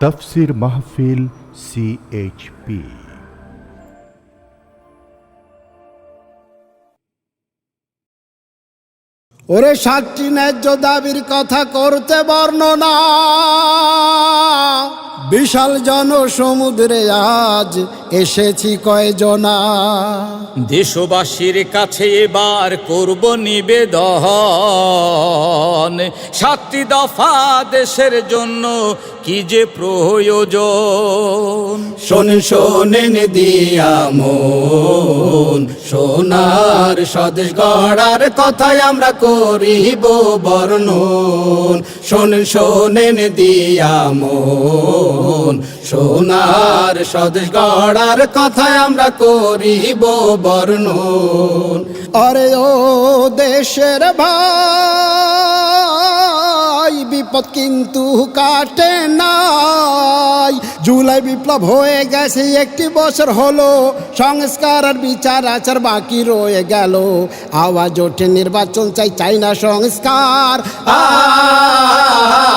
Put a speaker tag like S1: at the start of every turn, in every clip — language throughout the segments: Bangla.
S1: তফসির মাহফিল সিএইচপি
S2: ওরে সাতটি ন্যায্য দাবির কথা করতে বর্ণনা। বিশাল জনসমুদ্রে আজ এসেছি কয়জনা।
S3: দেশবাসীর কাছে এবার করব নিবেদন। সাতটি দফা দেশের জন্য কি যে প্রয়োজন?
S2: শোনেন শোনেন দিয়া মন। সোনার স্বদেশ গড়ার কথাই আমরা করিব বর্ণন। শোনেন শোনেন দিয়া মন। সোনার স্বদেশ গড়ার কথাই আমরা করিব বর্ণন। আরে ও দেশের ভাই, বিপদ কিন্তু কাটে নাই। জুলাই বিপ্লব হয়ে গেছে, একটি বছর হলো। সংস্কার আর বিচার আচার বাকি রয়ে গেল। আওয়াজ ওঠে, নির্বাচন চাই চাই না সংস্কার। আর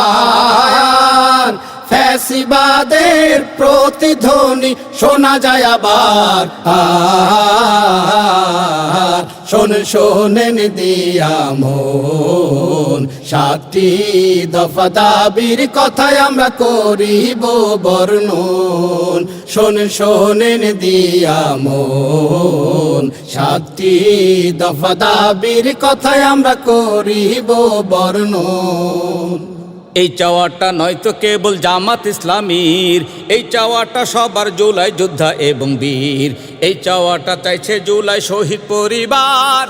S2: ফ্যাসিবাদের প্রতিধ্বনি শোনা যায় আবার। শোন শোনেন দিয়া মন। সাতটি দফা দাবির কথায় আমরা করিব বর্ণন। শোন শোনেন দিয়া মন। সাতটি দফা দাবির কথায় আমরা করিব বর্ণন।
S3: এই চাওয়াটা নয়তো কেবল জামাত ইসলামীর। এই চাওয়াটা সবার জুলাই যোদ্ধা এবং বীর। এই চাওয়াটা চাইছে জুলাই শহীদ পরিবার।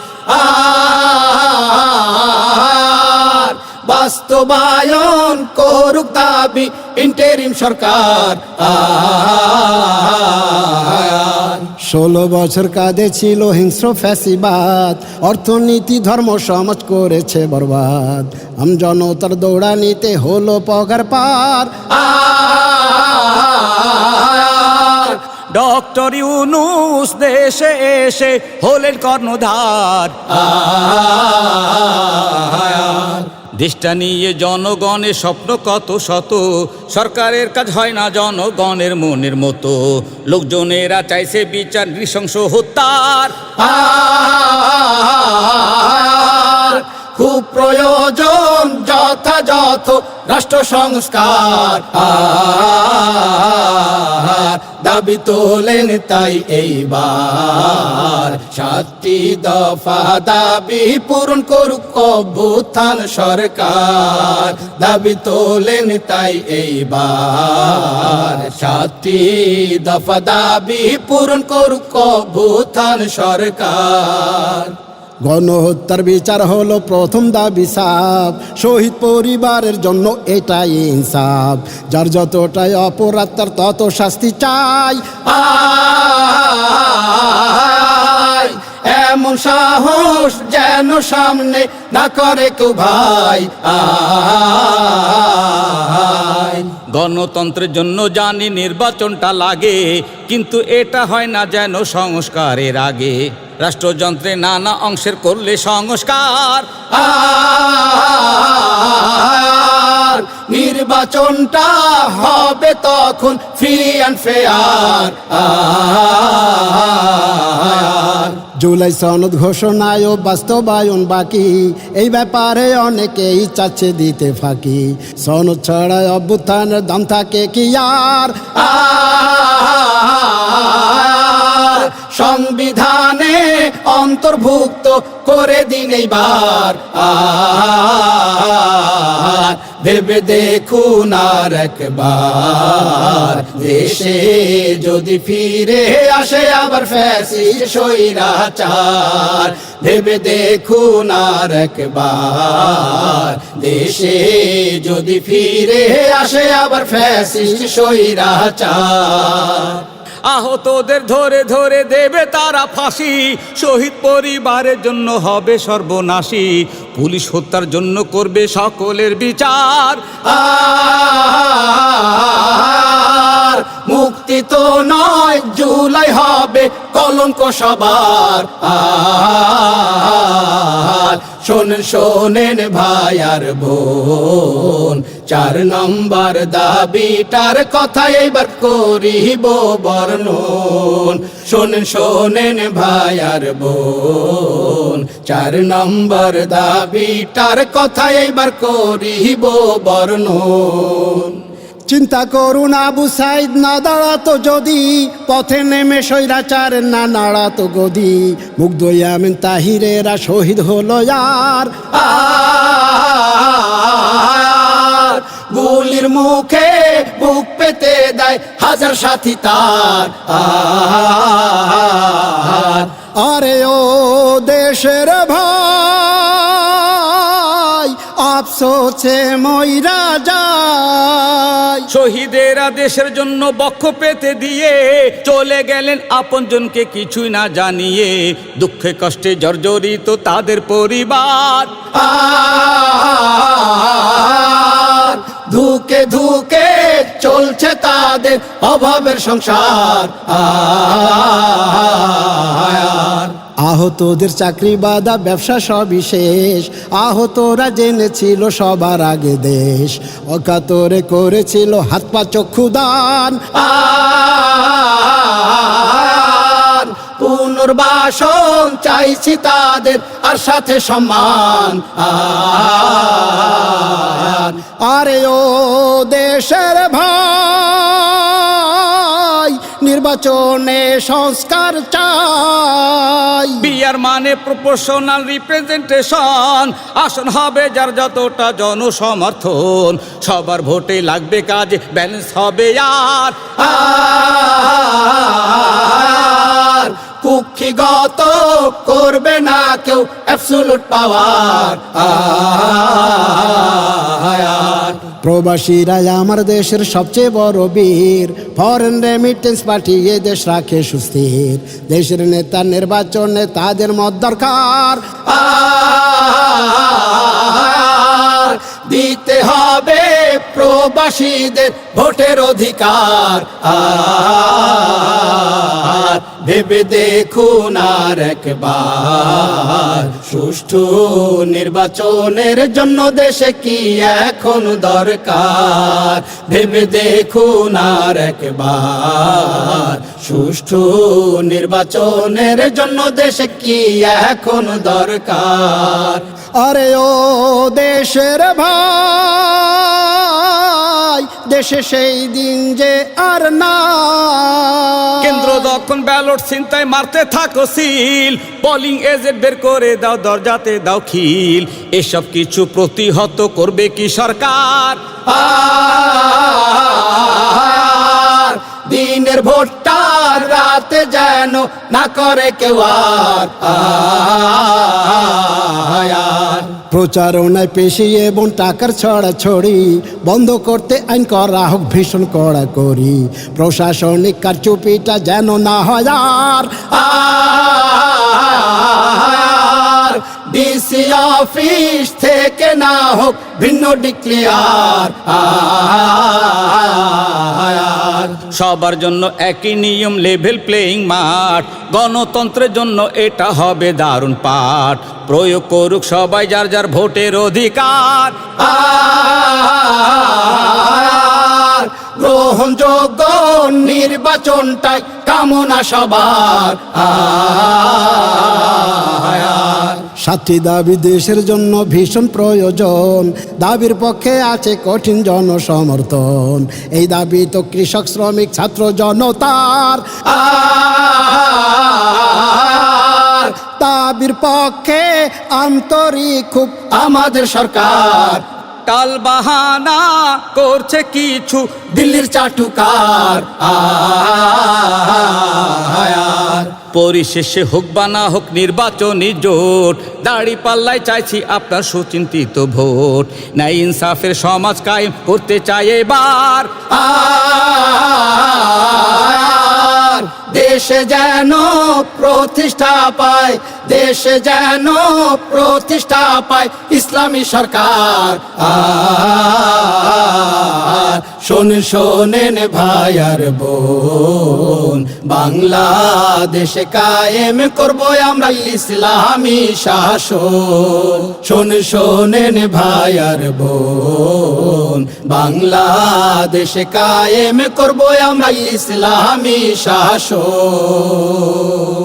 S2: বাস্তবায়ন করুক দাবি ইন্টারিম সরকার ষোলো বছর কাঁধে ছিল হিংস্র ফ্যাসিবাদ। অর্থনীতি ধর্ম সমাজ করেছে বরবাদ। আম জনতার দৌড়ানিতে হলো পগার পার।
S3: ডক্টর ইউনুস দেশে এসে হলেন কর্ণধার। দেশটা নিয়ে জনগণের স্বপ্ন কত শত? সরকারের কাজ হয় না জনগণের মনের মতো। লোকজনেরা চাইছে বিচার, নৃশংস হত্যার।
S2: খুব প্রয়োজন যথাযথ রাষ্ট্র সংস্কার। দাবি তোলেন তাই এইবার। সাতটি দফা দাবি পূরণ করুক অভ্যুত্থান সরকার। দাবি তোলেন তাই এইবার। সাতটি দফা দাবি পূরণ করুক অভ্যুত্থান সরকার। গণহত্যার বিচার হলো প্রথম দাবি সাপ। শহীদ পরিবারের জন্য এটাই ইনসাফ। যার যতটাই অপরাধ, তার তত শাস্তি চাই। এমন সাহস যেন সামনে না করে কেউ ভাই। আয়।
S3: গণতন্ত্রের জন্য জানি নির্বাচনটা লাগে, কিন্তু এটা হয় না যেন সংস্কারের আগে। রাষ্ট্রযন্ত্রে নানা অংশের করলে সংস্কার।
S2: নির্বাচনটা হবে তখন ফ্রি অ্যান্ড ফেয়ার জুলাই সনদ ঘোষণায় বাস্তবায়ন বাকি। এই ব্যাপারে অনেকেই চাচ্ছে দিতে ফাঁকি। সনদ ছড়ায় অভ্যুত্থানের দাম থাকে কি আর? সংবিধানে অন্তর্ভুক্ত করে দিন এইবার। ভেবে দেখুন আর একবার, দেশে যদি ফিরে আসে আবার ফ্যাসি সৈরাচার ভেবে দেখুন আর একবার, দেশে যদি ফিরে আসে আবার ফ্যাসি সৈরাচার
S3: আহতদের ধরে ধরে দেবে তারা ফাঁসি। শহীদ পরিবারের জন্য হবে সর্বনাশী। পুলিশ হত্যার জন্য করবে সকলের বিচার।
S2: মুক্তি তো নয়, জুলাই হবে কলঙ্ক সবার। আর শোনেন ভাই আর বোন, চার নম্বর দাবিটার কথা এবার করিব বর্ণন। শোনেন শোনেন ভাই আর বোন, চার নম্বর দাবিটার কথা এবার করিব বর্ণন। চিন্তা করুন, আবু সাইদ, না দাঁড়াতো যদি। পথে নেমে সৈরাচার না নাড়াতো গদি। মুগ্ধ ইয়ামিন তাহিরেরা শহীদ হলো আর গুলির মুখে বুক পেতে দেয় হাজার সাথী তার। আরে ও দেশের ভাই আফসোসে ময়রা যায়।
S3: শহীদেরা দেশের জন্য বক্ষ পেতে দিয়ে চলে গেলেন আপনজনকে কিছুই না জানিয়ে। দুঃখে কষ্টে জর্জরিত তাদের পরিবার।
S2: ধুকে ধুকে চলছে তাদের অভাবের সংসার। আহতদের চাকরি বাদা, ব্যবসা সবই শেষ। আহতরা জেনেছিল সবার আগে দেশ। অকাতরে করেছিল হাত পা চক্ষুদান আর পুনর্বাসন চাইছি তাদের, আর সাথে সম্মান। আরে ও দেশের ভাই নির্বাচনে সংস্কার চাই।
S3: বিয়ার মানে প্রপোর্শনাল রিপ্রেজেন্টেশন আসন হবে যার যতটা জনসমর্থন। সবার ভোটে লাগবে কাজ ব্যালেন্স হবে আর।
S2: কুক্ষিগত করবে না কেউ অ্যাবসুলুট পাওয়ার প্রবাসীরা আমার দেশের সবচেয়ে বড় বীর। ফরেন রেমিটেন্স পাঠিয়ে দেশ রাখে সুস্থির। দেশের নেতা নির্বাচনে তাদের মত দরকার। দিতে হবে প্রবাসীদের ভোটের অধিকার। ভেবে দেখুন আর একবার। সুষ্ঠু নির্বাচনের জন্য দেশে কি এখন দরকার? ভেবে দেখুন আর একবার। সুষ্ঠু নির্বাচনের জন্য দেশে কি এখন দরকার? আরে ও দেশের ভাই দেশে সেই দিন যে আর না।
S3: কেন্দ্র যখন ব্যালট চিন্তায় মারতে থাকো সিল পোলিং এজেন্ট বের করে দাও দরজাতে দাও খিল। এসব কিছু প্রতিহত করবে কি সরকার?
S2: আর দিনের ভোটার রাতে যেন না করে কেউ আর। প্রচারণায় পেশি এবং টাকার ছড়া ছড়ি বন্ধ করতে আইন করা হোক ভীষণ কড়া করি। প্রশাসনিক কারচুপিটা যেন না হয় আর। অফিস থেকে না হোক ভিন্ন ডিক্লিয়ার।
S3: সবার জন্য একই নিয়ম লেভেল প্লেইং মাঠ। গণতন্ত্রের জন্য এটা হবে দারুণ পাঠ। প্রয়োগ করুক সবাই যার যার ভোটের অধিকার।
S2: গ্রহণযোগ্য নির্বাচনটাই কামনা সবার। সাথী দাবি দেশের জন্য ভীষণ প্রয়োজন। দাবির পক্ষে আছে কঠিন জনসমর্থন। এই দাবি তো কৃষক শ্রমিক ছাত্র জনতার। দাবির পক্ষে আন্তরিক খুব আমাদের সরকার
S3: টাল বাহানা করছে কিছু।
S2: দিল্লির চাটুকার
S3: পরিশেষে হোক বা না হোক নির্বাচনী জোট, দাড়ি পাল্লায় চাইছি আপনার সুচিন্তিত ভোট। নাই ইনসাফের সমাজ কায়েম করতে চাই এবার।
S2: দেশে যেন প্রতিষ্ঠা পায়, দেশে যেন প্রতিষ্ঠা পায়, ইসলামী সরকার। শোন, শোনেন ভাই আর বোন, বাংলাদেশ কায়েম করব আমরা ইসলামী শাসন। শোন, শোনেন ভাই আর বোন, বাংলাদেশ কায়েম করব আমরা ইসলামী শাসন। Oh.